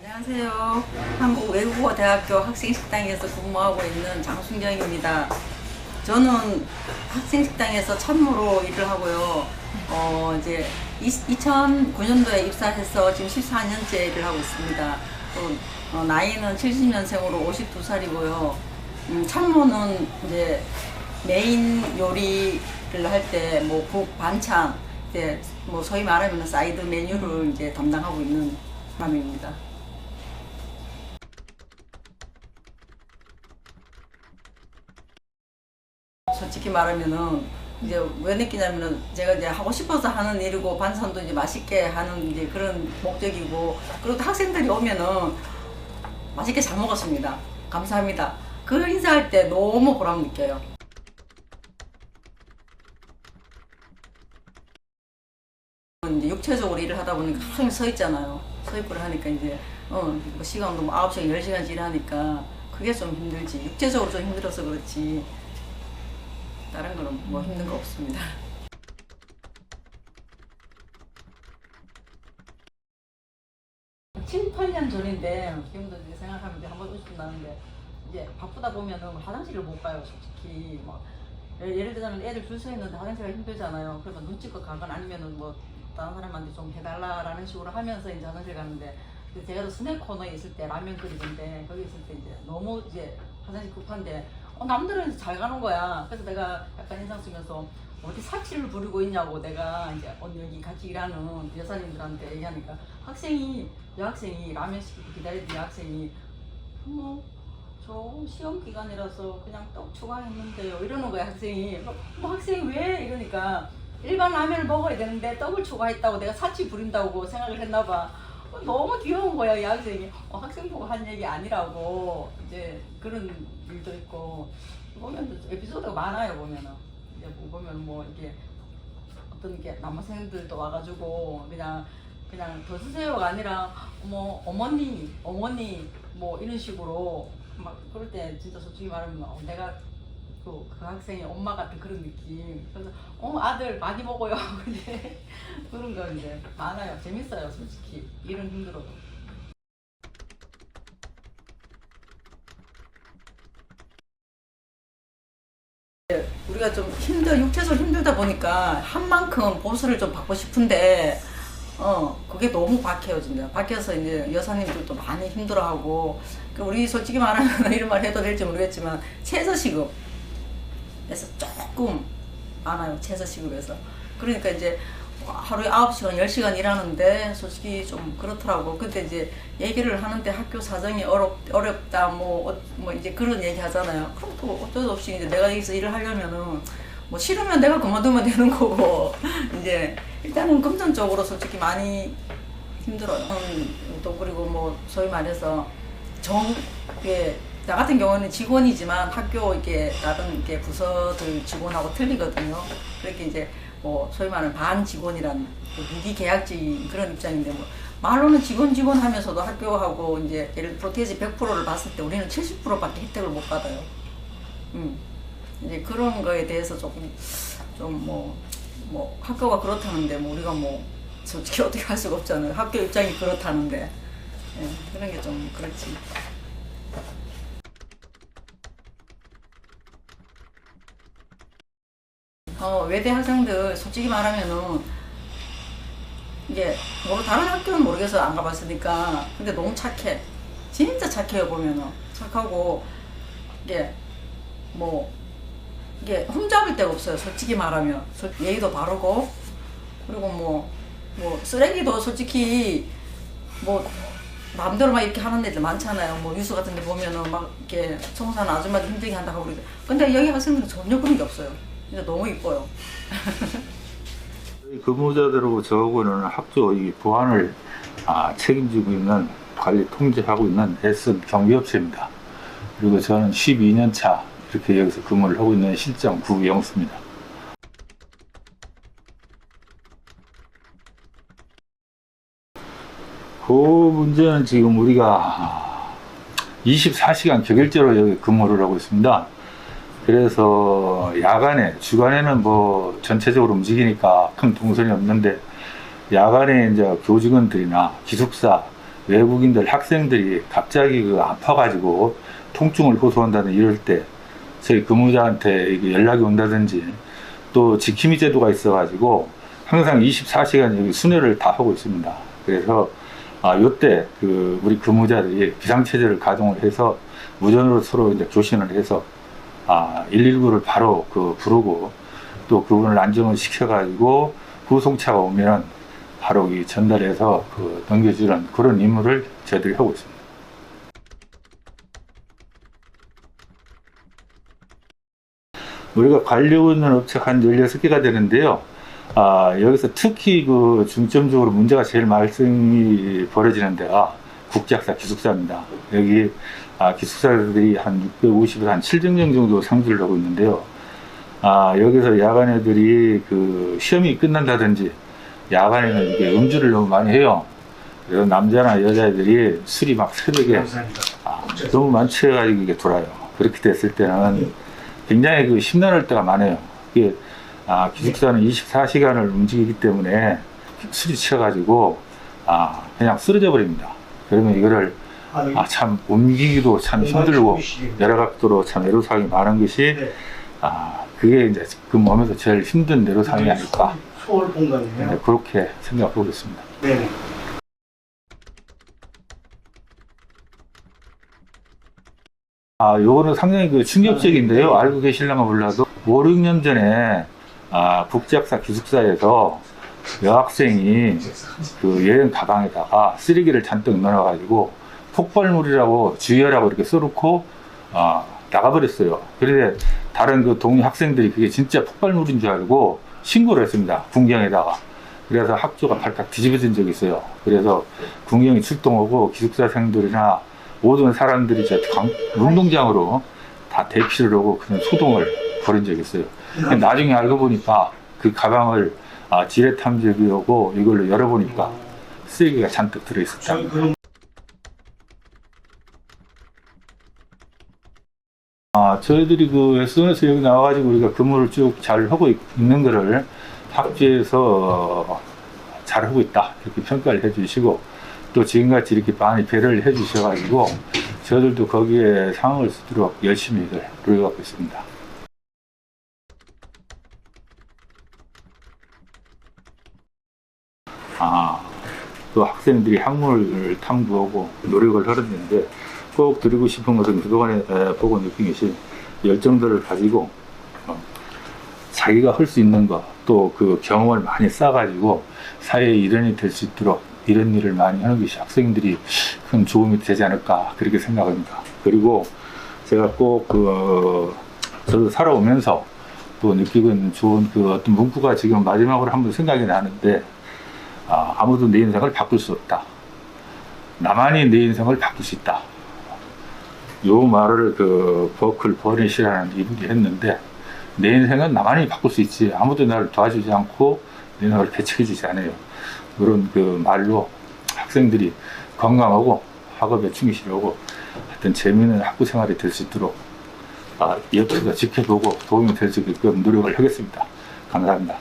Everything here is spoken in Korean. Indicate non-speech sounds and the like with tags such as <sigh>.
안녕하세요. 한국 외국어 대학교 학생 식당에서 근무하고 있는 장순경입니다. 저는 학생 식당에서 참모로 일을 하고요. 어, 이제 2009년도에 입사해서 지금 14년째 일을 하고 있습니다. 또, 어, 나이는 70년생으로 52살이고요. 음, 참모는 이제 메인 요리를 할 때 뭐 국, 반찬, 이제 뭐 소위 말하면 사이드 메뉴를 이제 담당하고 있는 사람입니다. 솔직히 말하면은 이제 왜 느끼냐면은 제가 이제 하고 싶어서 하는 일이고 반찬도 이제 맛있게 하는 이제 그런 목적이고 그리고 또 학생들이 오면은 맛있게 잘 먹었습니다. 감사합니다. 그 인사할 때 너무 보람 느껴요. 이제 육체적으로 일을 하다 보니까 하루 서 있잖아요. 서 있고 하니까 이제 어, 뭐 시간도 뭐 9시간, 10시간씩 일하니까 그게 좀 힘들지. 육체적으로 좀 힘들어서 그렇지. 다른 거는 뭐 힘든 거 없습니다. 칠, 8년 전인데 지금도 이제 생각하면 이제 한번 웃음 나는데 이제 바쁘다 보면은 화장실을 못 가요 솔직히. 뭐 예- 예를 들자면 애들 줄 서 있는데 화장실가 힘들잖아요. 그러면 눈치껏 가거나 아니면은 뭐 다른 사람한테 좀 해달라라는 식으로 하면서 이제 화장실 가는데 제가 또 스낵 코너에 있을 때 라면 끓이는데 거기 있을 때 이제 너무 이제 화장실 급한데 어, 남들은 잘 가는 거야 그래서 내가 약간 인상 쓰면서 어디 사치를 부리고 있냐고 내가 이제 언니 여기 같이 일하는 여사님들한테 얘기하니까 학생이 여학생이 라면 시키고 기다리던 여학생이 뭐, 저 시험 기간이라서 그냥 떡 추가했는데요. 이러는 거야, 학생이. 뭐, 뭐 학생이 왜? 이러니까 일반 라면을 먹어야 되는데 떡을 추가했다고 내가 사치 부린다고 생각을 했나 봐. 어, 너무 귀여운 거야, 이 학생이. 어, 학생 보고 한 얘기 아니라고. 이제 그런 일도 있고. 보면 에피소드가 많아요, 보면은. 이제 뭐 보면 뭐 이게 어떤 게 남학생들도 와가지고 그냥 그냥 더 쓰세요가 아니라 뭐 어머니 어머니 뭐 이런 식으로 막 그럴 때 진짜 솔직히 말하면 어, 내가 그, 그 학생의 엄마 같은 그런 느낌. 그래서 어 아들 많이 먹어요. <laughs> 근데 그런 거 이제 많아요. 재밌어요 솔직히. 일은 힘들어도. 우리가 좀 힘들 육체적으로 힘들다 보니까 한 만큼 보수를 좀 받고 싶은데 어 그게 너무 박해요 진짜. 박혀서 이제 여사님들도 많이 힘들어하고 그 우리 솔직히 말하면 <laughs> 이런 말 해도 될지 모르겠지만 최저시급 에서 조금 많아요 최저 시급에서. 그러니까 이제 하루에 9시간 10시간 일하는데 솔직히 좀 그렇더라고. 근데 이제 얘기를 하는데 학교 사정이 어렵, 어렵다 뭐, 어, 뭐 이제 그런 얘기 하잖아요. 그럼 또 어쩔 수 없이 이제 내가 여기서 일을 하려면은 뭐 싫으면 내가 그만두면 되는 거고. <laughs> 이제 일단은 금전적으로 솔직히 많이 힘들어요. 음, 또 그리고 뭐 소위 말해서 정 이게 나 같은 경우는 직원이지만 학교 이게 다른 이게 부서들 직원하고 틀리거든요. 그렇게 이제 뭐 소위 말하는 반 직원이란 그 무기 계약직 그런 입장인데 뭐 말로는 직원 직원 하면서도 학교하고 이제 예를 프로테이지 100%를 봤을 때 우리는 70%밖에 혜택을 못 받아요. 음. 이제 그런 거에 대해서 조금 좀 뭐 뭐 학교가 그렇다는데 뭐 우리가 뭐 솔직히 어떻게 할 수가 없잖아요. 학교 입장이 그렇다는데 예, 그런 게 좀 그렇지. 어, 외대 학생들 솔직히 말하면은 이게 뭐 다른 학교는 모르겠어 안 가봤으니까. 근데 너무 착해. 진짜 착해요 보면은. 착하고 이게 뭐 이게 흠잡을 데가 없어요 솔직히 말하면. 솔- 예의도 바르고. 그리고 뭐뭐 쓰레기도 솔직히 뭐 마음대로 막 이렇게 하는 애들 많잖아요. 뭐 뉴스 같은 데 보면은 막 이렇게 청소하는 아줌마들 힘들게 한다고 그러고. 근데 여기 학생들은 전혀 그런 게 없어요 진짜 너무 이뻐요 근무자들하고 저하고는 이 보안을 아, 책임지고 있는 관리 통제하고 있는 S 경비업체입니다. 그리고 저는 12년 차 이렇게 여기서 근무를 하고 있는 실장 구영수입니다. 그 문제는 지금 우리가 24시간 격일제로 여기 근무를 하고 있습니다. 그래서 야간에 주간에는 뭐 전체적으로 움직이니까 큰 동선이 없는데 야간에 이제 교직원들이나 기숙사 외국인들 학생들이 갑자기 그 아파가지고 통증을 호소한다든 이럴 때 저희 근무자한테 연락이 온다든지 또 지킴이 제도가 있어가지고 항상 24시간 여기 순회를 다 하고 있습니다. 그래서 아 요때 그 우리 근무자들이 비상체제를 가동을 해서 무전으로 서로 이제 교신을 해서 아 119를 바로 그 부르고 또 그분을 안정을 시켜가지고 후송차가 오면 바로 이 전달해서 그 넘겨주는 그런 임무를 저희들이 하고 있습니다. 우리가 관리하고 있는 업체가 한 16개가 되는데요. 아, 여기서 특히 그 중점적으로 문제가 제일 말씀이 벌어지는 데가 국제학사 기숙사입니다. 여기 아, 기숙사들이 한 650에서 한 700명 정도 상주를 하고 있는데요. 아, 여기서 야간 애들이 그 시험이 끝난다든지 야간에는 이게 음주를 너무 많이 해요. 그래서 남자나 여자애들이 술이 막 새벽에. 아, 너무 만취해가지고 이게 돌아요. 그렇게 됐을 때는 굉장히 그 심란할 때가 많아요. 이게 아, 기숙사는 24시간을 움직이기 때문에 술이 취해가지고 아, 그냥 쓰러져 버립니다. 그러면 이거를 아, 참 옮기기도 참 힘들고. 여러 각도로 참 애로사항이 많은 것이 네. 아, 그게 이제 그 몸에서 제일 힘든 애로사항이 아닐까 소월 공간이네요. 네, 그렇게 생각하고 있습니다. 네. 아, 요거는 상당히 그 충격적인데요. 네. 알고 계실랑가 몰라도 5, 6년 전에 아, 국제학사 기숙사에서 여학생이 그 여행 가방에다가 쓰레기를 잔뜩 넣어가지고 폭발물이라고 주의하라고 이렇게 써놓고 아, 나가버렸어요. 그런데 다른 그 동료 학생들이 그게 진짜 폭발물인 줄 알고 신고를 했습니다. 군경에다가. 그래서 학교가 발칵 뒤집어진 적이 있어요. 그래서 군경이 출동하고 기숙사생들이나 모든 사람들이 저 강- 운동장으로 다 대피를 하고 그냥 소동을 벌인 적이 있어요. 나중에 알고 보니까 그 가방을 아, 지뢰 탐지기 오고 이걸로 열어보니까 쓰레기가 잔뜩 들어있었다. 아, 저희들이 그 SNS 여기 나와가지고 우리가 근무를 쭉 잘 하고 있- 있는 거를 학교에서 잘 하고 있다. 이렇게 평가를 해주시고 또 지금같이 이렇게 많이 배려를 해주셔가지고 저희들도 거기에 상을 쓰도록 열심히 노력하고 있습니다. 아, 또 학생들이 학문을 탐구하고 노력을 하는데 꼭 드리고 싶은 것은 그동안에 에, 보고 느낀 것이 열정들을 가지고 어, 자기가 할 수 있는 것, 또 그 경험을 많이 쌓아가지고 사회에 일원이 될 수 있도록 이런 일을 많이 하는 것이 학생들이 큰 도움이 되지 않을까 그렇게 생각합니다. 그리고 제가 꼭 그, 저도 살아오면서 또 느끼고 있는 좋은 그 어떤 문구가 지금 마지막으로 한번 생각이 나는데 아, 아 무도 내 인생을 바꿀 수 없다. 나만이 내 인생을 바꿀 수 있다. 요 말을 그 버클 버넷이라는 이분이 했는데 내 인생은 나만이 바꿀 수 있지 아무도 나를 도와주지 않고 내 인생을 배척해주지 않아요. 그런 그 말로 학생들이 건강하고 학업에 충실하고 하여튼 재미있는 학부 생활이 될 수 있도록 아, 옆에서 지켜보고 도움이 될 수 있게끔 노력을 하겠습니다. 감사합니다.